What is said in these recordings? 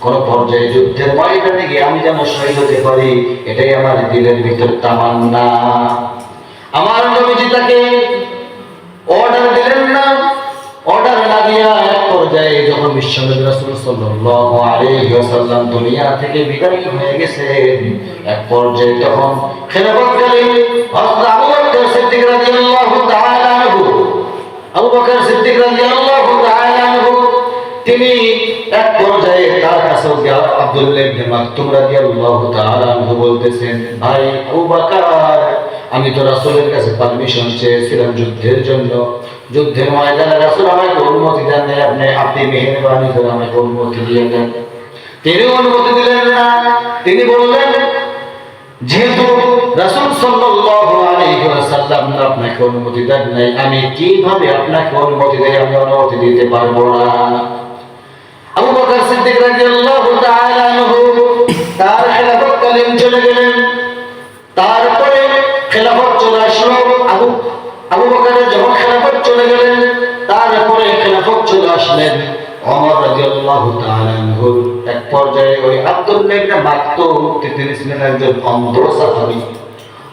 কোন পর্যায়ে যুদ্ধের গিয়ে আমি যেন শহীদ হতে পারি, এটাই আমার দিলের ভিতর তামান্না। আমার নবীজি তাকে তিনি এক পর্যায়ে তার কাছে বলতেছেন, ভাই আমি তো রাসূলের কাছে পারমিশন চেয়েছিলাম যুদ্ধের জন্য। যুদ্ধের ময়দানে রাসূল আমাকে অনুমতি দেন নাই আপনি আপনি মেহেরবানি করে আমাকে অনুমতি দিয়ে দেন। তিনি অনুমতি দিলেন না। তিনি বললেন, যেহেতু রাসূল সাল্লাল্লাহু আলাইহি ওয়াসাল্লাম আপনাকে অনুমতি দেন নাই, আমি কীভাবে আপনাকে অনুমতি দেই আমি অনুমতি দিতে পারব না? আবু বকর সিদ্দিক রাদিয়াল্লাহু তাআলা আনহু তার আসলেন ওমর রাদিয়াল্লাহু তাআলা আনহু। এক পর্যায়ে ওই আব্দুল্লাহ ইবনে মাকতুম তিনি ছিলেন একজন অন্ধ সাহাবী।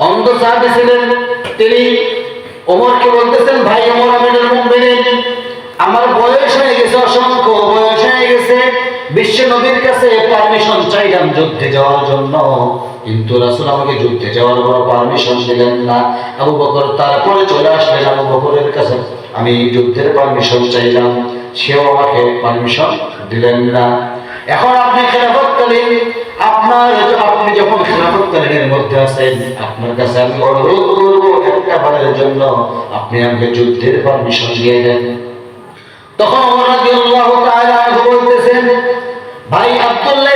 অন্ধ সাহাবী ছিলেন তিনি ওমরকে বলতেছেন, ভাই ওমর আমিরুল মুমিনিন আমার বয়স হয়ে গেছে, অসংখ্য বয়স হয়ে গেছে। বিশ্ব নবীর কাছে পারমিশন চাইলাম যুদ্ধে যাওয়ার জন্য। কিন্তু রাসূল আমাকে যুদ্ধে যাওয়ার বড় পারমিশন দিলেন না। আবু বকর তারপরে চলে আসলেন আবু বকরের কাছে। আমি যুদ্ধের পারমিশন চাইলাম। সেও আমাকে পারমিশন দিলেন না। এখন আপনি খেলাফতকালীন আপনার আপনি যখন খেলাফতকালীনের মধ্যে আছেন, আপনার কাছে আমি অনুরোধ করব একটা বারের জন্য, আপনি আমাকে যুদ্ধের পারমিশন দিয়ে দেন। তখন বলতেছেন, ভাই আব্দুল্লাহ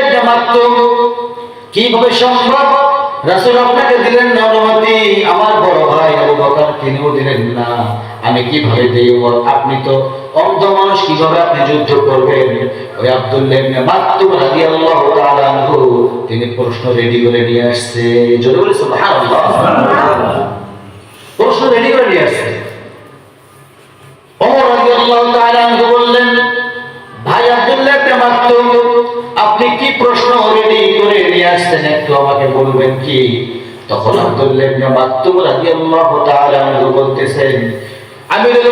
কীভাবে সম্ভব? রাসূল আপনাকে দিলেন না অনুমতি। আমার বড় ভাই আবু বকর, তিনিও দিলেন না। আমি কীভাবে দেই আপনি তো অন্ধ মানুষ কীভাবে আপনি যুদ্ধ করবেন? ওই আব্দুল্লাহ ইবনে মাকতুম রাদিয়াল্লাহু তিনি প্রশ্ন রেডি করে নিয়ে আসছে। প্রশ্ন রেডি করে নিয়ে আসছে।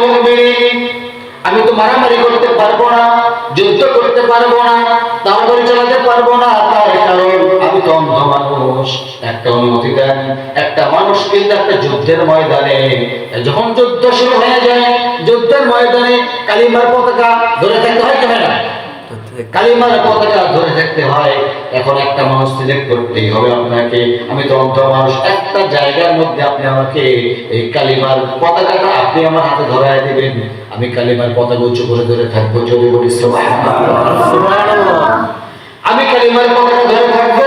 মুমিনিন আমি তো মারামারি করতে পারব না, যুদ্ধ করতে পারব না তাড়াতাড়ি চালাতে পারব না, তার কারণ আমি তো অন্ধ মানুষ, একটা অনুমতি দেন, একটা মানুষ কিন্তু একটা যুদ্ধের ময়দানে, যখন যুদ্ধ শুরু হয়ে যায়, যুদ্ধের ময়দানে কালিমার পতাকা ধরে থাকতে হয় কালিমার পতাকা ধরে হয়, এখন একটা মানুষ সিলেক্ট করতেই হবে আপনাকে। আমি তো মানুষ, একটা জায়গার মধ্যে আপনি আমাকে এই কালিমার পতাকাটা আপনি আমার হাতে দিবেন। আমি কালিমার পতাকা উঁচু করে ধরে থাকব যদি বলি আমি কালিমার পতাকা ধরে থাকব,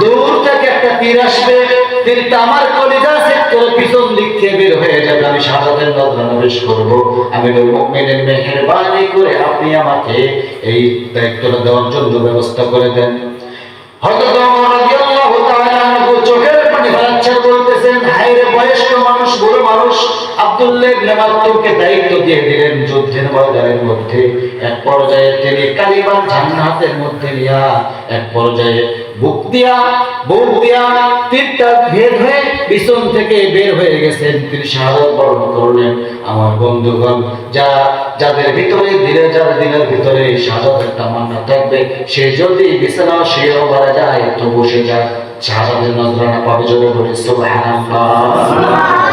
দূর থেকে একটা তীর আসবে, তীরটা আমার কলিজা করে পিছন দিক থেকে বের হয়ে যাবে, আমি শাহাদাতের নজরা প্রবেশ করব। আমি নূর মুমিনের মেহেরবানি করে আপনি আমাকে এই দায়িত্বটা দেওয়ার জন্য ব্যবস্থা করে দেন। হযরত ওমর রাদিয়াল্লাহু তাআলা চোখের পানি ফেলাচ্ছেন, বলতেছেন, হায় রে বয়স্ক মানুষ, বুড়ো মানুষ, আব্দুল্লাহ ইবনে মাকতুমকে দায়িত্ব দিয়ে দিলেন যুদ্ধের ময়দানের মধ্যে। এক পর্যায়ে তিনি কালিমার জান্নাতের মধ্যে নিয়া, এক পর্যায়ে বুক দিয়া তীরটা ভেদ হয়ে পিছন থেকে বের হয়ে গেছেন তিনি শাহাদাত বরণ করলেন। আমার বন্ধুগণ, যারা যাদের ভিতরে ধীরে যার দিনের ভিতরে শাহাদাতের তামান্না থাকবে, সে যদি বিছানা শুয়েও মারা যায় তো বসে যায় শাহাদাতের নজরানা পাবে যদি বলে, সুবহানাল্লাহ।